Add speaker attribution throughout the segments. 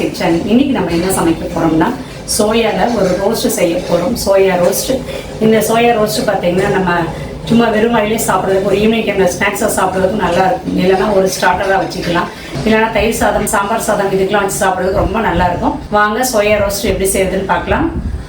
Speaker 1: Kitchen இன்னைக்கு நம்ம என்ன சமைக்க போறோம்னா சோயாவில் ஒரு ரோஸ்ட் செய்ய போகிறோம் சோயா ரோஸ்ட் இந்த சோயா ரோஸ்ட் பார்த்தீங்கன்னா நம்ம சும்மா வெறும் வயலே சாப்பிட்றதுக்கு ஒரு ஈவினிங் டைமில் ஸ்நாக்ஸாக சாப்பிட்றதுக்கு நல்லா இருக்கும். இல்லைன்னா ஒரு ஸ்டார்டராக வச்சுக்கலாம். இல்லைன்னா தயிர் சாதம் சாம்பார் சாதம் இதுக்கெல்லாம் வச்சு சாப்பிட்றதுக்கு ரொம்ப நல்லா இருக்கும். வாங்க சோயா ரோஸ்ட் எப்படி செய்யுதுன்னு பார்க்கலாம்.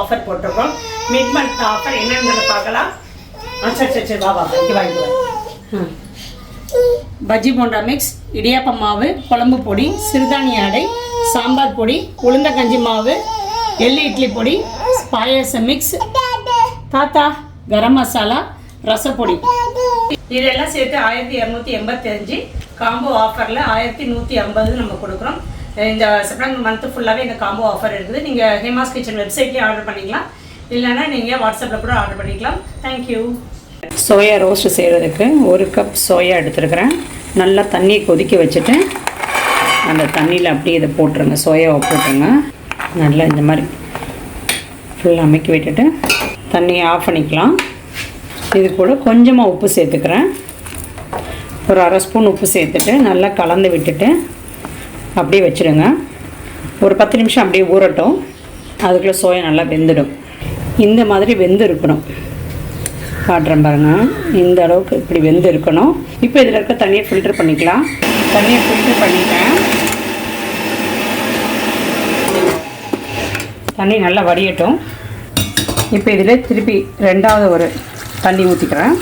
Speaker 1: ஆஃபர் போட்டிருக்கோம். மிட் மந்த் ஆஃபர் என்னன்றதை பார்க்கலாம். சரி சரி சரி வா வா இங்கே வா. பஜ்ஜி போண்டா மிக்ஸ் இடியாப்பம் மாவு குழம்பு பொடி சிறுதானிய அடை சாம்பார் பொடி உளுந்தக்கஞ்சி மாவு எள்ளு இட்லி பொடி பாயாசம் மிக்ஸ் தாத்தா கரம் மசாலா ரசப்பொடி இதெல்லாம் சேர்த்து ஆயிரத்தி இரநூத்தி எண்பத்தஞ்சு காம்போ ஆஃபரில் ஆயிரத்தி நூற்றி ஐம்பது நம்ம கொடுக்குறோம். இந்த செப்டம்பர் மந்த்து ஃபுல்லாகவே இந்த காம்போ ஆஃபர் இருக்குது. நீங்கள் ஹேமாஸ் கிச்சன் வெப்சைட்லேயே ஆர்டர் பண்ணிக்கலாம். இல்லைன்னா நீங்கள் வாட்ஸ்அப்பில் கூட ஆர்டர் பண்ணிக்கலாம். தேங்க்யூ
Speaker 2: சோயா ரோஸ்ட் செய்கிறதுக்கு ஒரு கப் சோயா எடுத்துருக்கிறேன். நல்லா தண்ணியை கொதிக்க வச்சுட்டு அந்த தண்ணியில் அப்படியே இதை போட்டுருங்க. சோயாவை போட்டுருங்க. நல்லா இந்த மாதிரி ஃபுல்லாக அமைக்கி விட்டுட்டு தண்ணியை ஆஃப் பண்ணிக்கலாம். இது கூட கொஞ்சமாக உப்பு சேர்த்துக்கிறேன். ஒரு அரை ஸ்பூன் உப்பு சேர்த்துட்டு நல்லா கலந்து விட்டுட்டு அப்படியே வச்சுடுங்க ஒரு பத்து நிமிஷம் அப்படியே ஊறட்டும். அதுக்குள்ளே சோயா நல்லா வெந்துடும். இந்த மாதிரி வெந்து இருக்கணும் காட்டுறேன் பாருங்கள் இந்த அளவுக்கு இப்படி வெந்து இருக்கணும் இப்போ இதில் இருக்க தண்ணியை ஃபில்டர் பண்ணிக்கலாம். தண்ணியை ஃபில்டர் பண்ணிட்டேன். தண்ணி நல்லா வடியட்டும். இப்போ இதில் திருப்பி ரெண்டாவது ஒரு தண்ணி ஊற்றிக்கிறேன்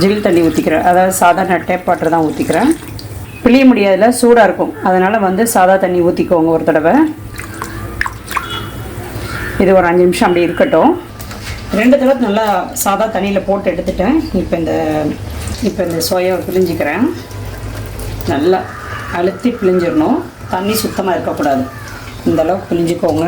Speaker 2: ஜில் தண்ணி ஊற்றிக்கிறேன் அதாவது சாதாரண டேப் வாட்டர் தான் ஊற்றிக்கிறேன் பிழிய முடியாதுல சூடாக இருக்கும். அதனால் வந்து சாதா தண்ணி ஊற்றிக்கோங்க ஒரு தடவை. இது ஒரு அஞ்சு நிமிஷம் அப்படி இருக்கட்டும். ரெண்டு தடவை நல்லா சாதா தண்ணியில் போட்டு எடுத்துட்டேன். இப்போ இந்த இப்போ இந்த சோயாவை பிழிஞ்சிக்கிறேன். நல்லா அழுத்தி பிழிஞ்சிடணும். தண்ணி சுத்தமாக இருக்கக்கூடாது. இந்த அளவுக்கு பிழிஞ்சிக்கோங்க.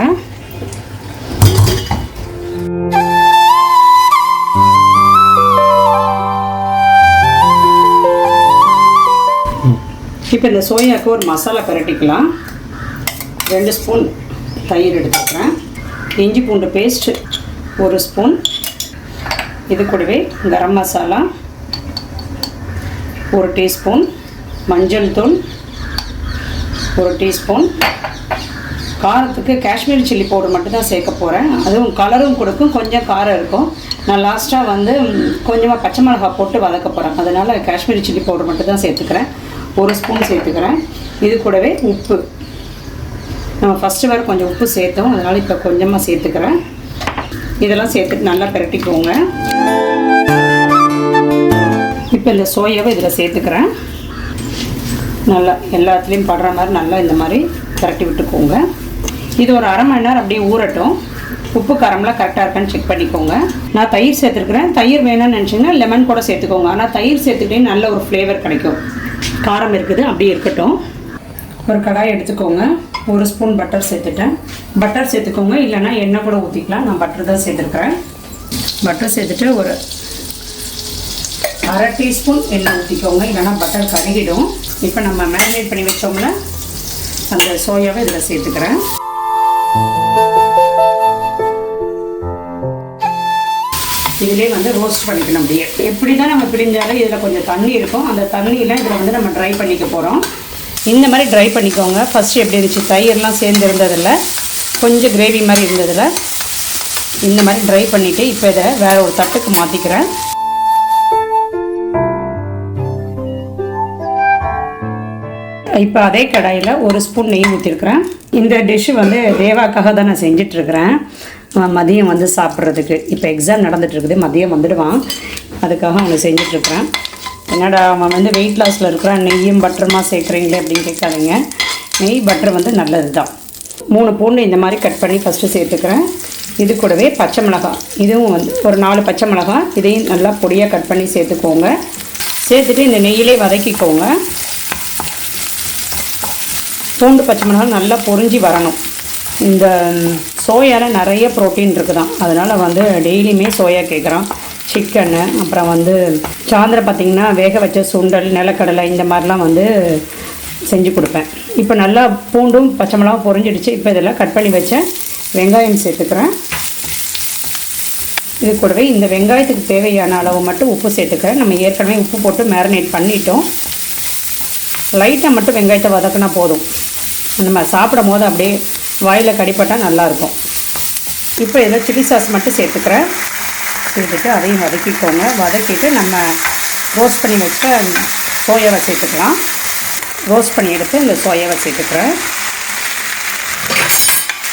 Speaker 2: இப்போ இந்த சோயாவுக்கு ஒரு மசாலா பரட்டிக்கலாம். ரெண்டு ஸ்பூன் தயிர் எடுத்துக்கிறேன். இஞ்சி பூண்டு பேஸ்ட்டு ஒரு ஸ்பூன். இது கூடவே கரம் மசாலா ஒரு டீஸ்பூன். மஞ்சள் தூள் ஒரு டீஸ்பூன். காரத்துக்கு காஷ்மீர் சில்லி பவுடர் மட்டும்தான் சேர்க்க போகிறேன் அதுவும் கலரும் கொடுக்கும். கொஞ்சம் காரம் இருக்கும். நான் லாஸ்ட்டாக வந்து கொஞ்சமாக பச்சை மிளகாய் போட்டு வதக்க போகிறேன் அதனால் காஷ்மீர் சில்லி பவுடர் மட்டும்தான் சேர்த்துக்கிறேன். ஒரு ஸ்பூன் சேர்த்துக்கிறேன். இது கூடவே உப்பு. நம்ம ஃபஸ்ட்டு வேறு கொஞ்சம் உப்பு சேர்த்தோம். அதனால் இப்போ கொஞ்சமாக சேர்த்துக்கிறேன். இதெல்லாம் சேர்த்துட்டு நல்லா பிரட்டிக்கோங்க. இப்போ இந்த சோயாவை இதில் சேர்த்துக்கிறேன். நல்லா எல்லாத்துலேயும் படுற மாதிரி நல்லா இந்த மாதிரி பிரட்டி விட்டுக்கோங்க. இது ஒரு அரை மணி நேரம் அப்படியே ஊறட்டும். உப்பு காரம்லாம் கரெக்டாக இருக்கான்னு செக் பண்ணிக்கோங்க. நான் தயிர் சேர்த்துருக்குறேன். தயிர் வேணும்னு நினச்சிங்கன்னா லெமன் கூட சேர்த்துக்கோங்க. ஆனால் தயிர் சேர்த்துக்கிட்டே நல்ல ஒரு ஃப்ளேவர் கிடைக்கும். காரம் இருக்குது அப்படியே இருக்கட்டும். ஒரு கடாய் எடுத்துக்கோங்க. ஒரு ஸ்பூன் பட்டர் சேர்த்துட்டேன். பட்டர் சேர்த்துக்கோங்க. இல்லைன்னா எண்ணெய் கூட ஊற்றிக்கலாம் நான் பட்டர் தான் சேர்த்துருக்குறேன். பட்டர் சேர்த்துட்டு ஒரு அரை டீஸ்பூன் எண்ணெய் ஊற்றிக்கோங்க இல்லைன்னா பட்டர் கருகிடும். இப்போ நம்ம மேரினேட் பண்ணி வச்சோம்ல அந்த சோயாவை இதில் சேர்த்துக்கிறேன். இதிலே வந்து ரோஸ்ட் பண்ணிக்கணும் அப்படியே. எப்படி தான் நம்ம பிழிஞ்சாலும் இதில் கொஞ்சம் தண்ணி இருக்கும். அந்த தண்ணியில் இதில் வந்து நம்ம ட்ரை பண்ணிக்க போகிறோம் இந்த மாதிரி ட்ரை பண்ணிக்கோங்க. ஃபஸ்ட்டு எப்படி இருந்துச்சு? தயிர்லாம் சேர்ந்து இருந்ததில்ல. கொஞ்சம் கிரேவி மாதிரி இருந்ததில் இந்த மாதிரி ட்ரை பண்ணிவிட்டு இப்போ இதை வேறு ஒரு தட்டுக்கு மாற்றிக்கிறேன் இப்போ அதே கடாயில் ஒரு ஸ்பூன் நெய் ஊற்றிருக்கிறேன் இந்த டிஷ்ஷு வந்து தேவாக்காக தான் நான் செஞ்சிட்ருக்கிறேன் மதியம் வந்து சாப்பிட்றதுக்கு. இப்போ எக்ஸாம் நடந்துகிட்ருக்குது மதியம் வந்துடுவான். அதுக்காக அவங்க செஞ்சிட்ருக்குறேன் என்னடா அவன் வந்து வெயிட் லாஸில் இருக்கிறான் நெய்யும் பட்டருமா சேர்க்குறீங்களே அப்படின்னு கேட்காதீங்க. நெய் பட்டர் வந்து நல்லது தான் மூணு பூண்டு இந்த மாதிரி கட் பண்ணி ஃபஸ்ட்டு சேர்த்துக்கிறேன். இது கூடவே பச்சை மிளகாய். இதுவும் வந்து ஒரு நாலு பச்சை மிளகாய். இதையும் நல்லா பொடியாக கட் பண்ணி சேர்த்துக்கோங்க. சேர்த்துட்டு இந்த நெய்யிலே வதக்கிக்கோங்க. பூண்டு பச்சை மிளகாய் நல்லா பொறிஞ்சி வரணும். இந்த சோயாவில் நிறைய ப்ரோட்டீன் இருக்குதான் அதனால் வந்து டெய்லியுமே சோயா கேட்குறான் சிக்கனு அப்புறம் வந்து சாயந்தரம் பார்த்திங்கன்னா வேக வச்ச சுண்டல் நிலக்கடலை இந்த மாதிரிலாம் வந்து செஞ்சு கொடுப்பேன். இப்போ நல்லா பூண்டும் பச்சை மிளகாவும் பொறிஞ்சிடுச்சு இப்போ இதெல்லாம் கட் பண்ணி வச்சேன் வெங்காயம் சேர்த்துக்கிறேன். இது கூடவே இந்த வெங்காயத்துக்கு தேவையான அளவு மட்டும் உப்பு சேர்த்துக்கிறேன். நம்ம ஏற்கனவே உப்பு போட்டு மேரினேட் பண்ணிட்டோம். லைட்டாக மட்டும் வெங்காயத்தை வதக்கினா போதும். நம்ம சாப்பிடும் போது அப்படியே வாயில் கடிப்பட்டால் நல்லாயிருக்கும் இப்போ இதில் சில்லி சாஸ் மட்டும் சேர்த்துக்கிறேன். சேர்த்துட்டு அதையும் வதக்கிக்கோங்க. வதக்கிட்டு நம்ம ரோஸ்ட் பண்ணி வச்ச சோயாவை சேர்த்துக்கலாம். ரோஸ்ட் பண்ணி எடுத்து இந்த சோயாவை சேர்த்துக்கிறேன்.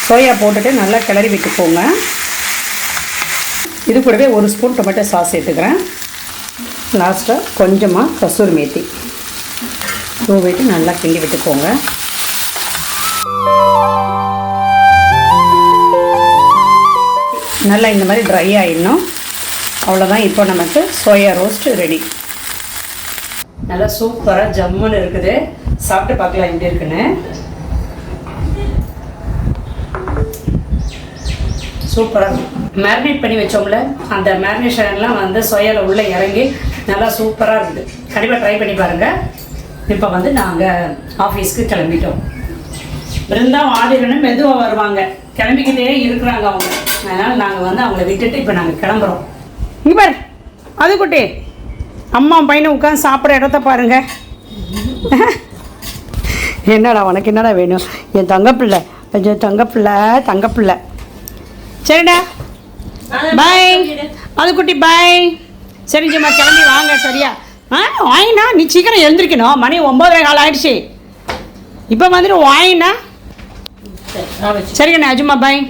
Speaker 2: சோயா போட்டுட்டு நல்லா கிளறி விட்டுக்கோங்க. இது கூடவே ஒரு ஸ்பூன் டொமேட்டோ சாஸ் சேர்த்துக்கிறேன். லாஸ்ட்டாக கொஞ்சமாக கசூர் மேத்தி. தூவிட்டு நல்லா கிண்டி விட்டுக்கோங்க. நல்லா இந்த மாதிரி ட்ரை ஆகிடணும் அவ்வளோதான் இப்போ நமக்கு சோயா ரோஸ்ட் ரெடி நல்லா சூப்பராக ஜம்முன்னு இருக்குது. சாப்பிட்டு பார்க்கலாம் எப்படி இருக்குன்னு. சூப்பராக மேரினேட் பண்ணி வச்சோம்ல அந்த மேரினேஷன்லாம் வந்து சோயாவில் உள்ளே இறங்கி நல்லா சூப்பராக இருக்குது. கண்டிப்பாக ட்ரை பண்ணி பாருங்கள் இப்போ வந்து நாங்கள் ஆஃபீஸ்க்கு கிளம்பிட்டோம். பிருந்தா ஆதிரனும் மெதுவாக வருவாங்க. கிளம்பிக்கிட்டே இருக்கிறாங்க அவங்க. அதனால் நாங்கள் வந்து அவங்கள விட்டுட்டு இப்போ நாங்கள் கிளம்புறோம். இவர் அது குட்டி. அம்மா பையனை உட்காந்து சாப்பிட்ற இடத்த பாருங்க. என்னடா உனக்கு என்னடா வேணும்? என் தங்கப்பிள்ளை என் தங்கப்பிள்ளை தங்கப்பிள்ளை. சரிடா. பாய் அது குட்டி பாய் சரி கிளம்பி வாங்க சரியா? ஆ வாங்கினா நீ சீக்கிரம் எழுந்திருக்கணும். மணி ஒம்பதரை கால் ஆயிடுச்சு. இப்போ வந்துட்டு வாங்கினா சரிங்கண்ணா அஜுமா பாய்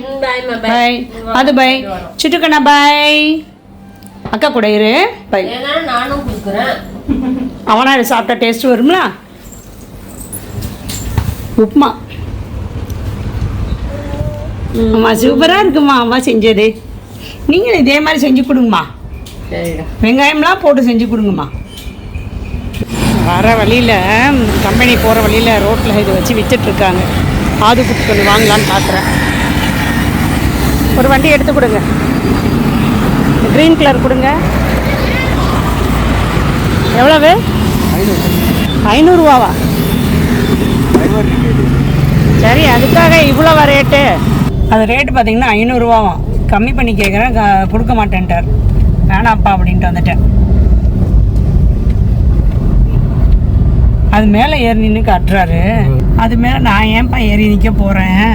Speaker 2: பாய் அது பாய் சிட்டுக்கண்ணா பாய் அக்கா கூட இரு. பாய் அவனா இது சாப்பிட்டா டேஸ்ட் வரும்ல? உப்புமா. அம்மா சூப்பராக இருக்குமா? அம்மா செஞ்சது. நீங்களும் இதே மாதிரி செஞ்சு கொடுங்கம்மா. வெங்காயம்லாம் போட்டு செஞ்சு கொடுங்கம்மா. வர வழியில் கம்பெனி போகிற வழியில் ரோட்டில் இது வச்சு விற்றுட்ருக்காங்க ஆது குட்டி கொஞ்சம் வாங்கலான்னு பார்க்குறேன். ஒரு வண்டி எடுத்து கொடுங்க. க்ரீன் கலர் கொடுங்க. எவ்வளவு? ஐநூறுரூவாவா சரி அதுக்காக இவ்வளோவா ரேட்டு அது ரேட்டு பார்த்தீங்கன்னா ஐநூறுரூவாவாம் கம்மி பண்ணி கேட்குறேன். க- கொடுக்க மாட்டேன்ட்டார். வேணாம்ப்பா அப்படின்ட்டு வந்துட்டேன். அது மேலே ஏறி நின்று காட்டுறாரு. அது மேலே நான் ஏன்ப்பா ஏறி நிற்க போகிறேன்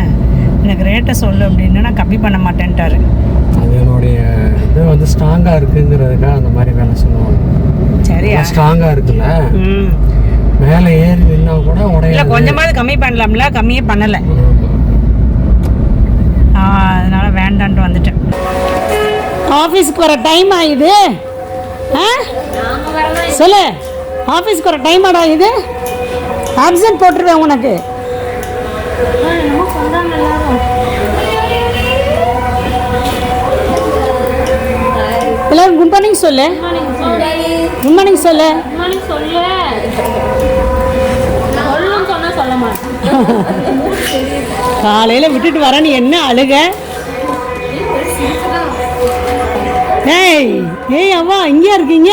Speaker 2: எனக்கு ரேட்டை சொல்லு அப்படின்னு நான் கம்மி பண்ண மாட்டேன்ட்டாரு.
Speaker 3: அது என்னுடைய இது வந்து ஸ்ட்ராங்காக இருக்குங்கிறதுக்காக அந்த மாதிரி வேலை சொல்லுவாங்க.
Speaker 2: சரியா?
Speaker 3: ஸ்ட்ராங்காக இருக்குல்ல?
Speaker 2: ம்.
Speaker 3: மேலே ஏறி நின்னா கூட
Speaker 2: இல்லை
Speaker 3: உடைய
Speaker 2: கொஞ்சமாவது கம்மி பண்ணலாம்ல? கம்மியே பண்ணலை. அதனால வேண்டான்ட்டு வந்துட்டேன். ஆஃபீஸ்க்கு வர டைம் ஆகுது ஆ? சொல்லு. ஆஃபீஸ்க்கு வர டைம் ஆடா இது? ஆப்சன்ட் போட்டுருவேன் உனக்கு. எல்லாரும் குட் மார்னிங் சொல்லு. குட் மார்னிங் சொல்லு. காலையில் விட்டுட்டு வர நீ என்ன அழுக? ஏய் ஏய் அவ்வா இங்கேயா இருக்கீங்க?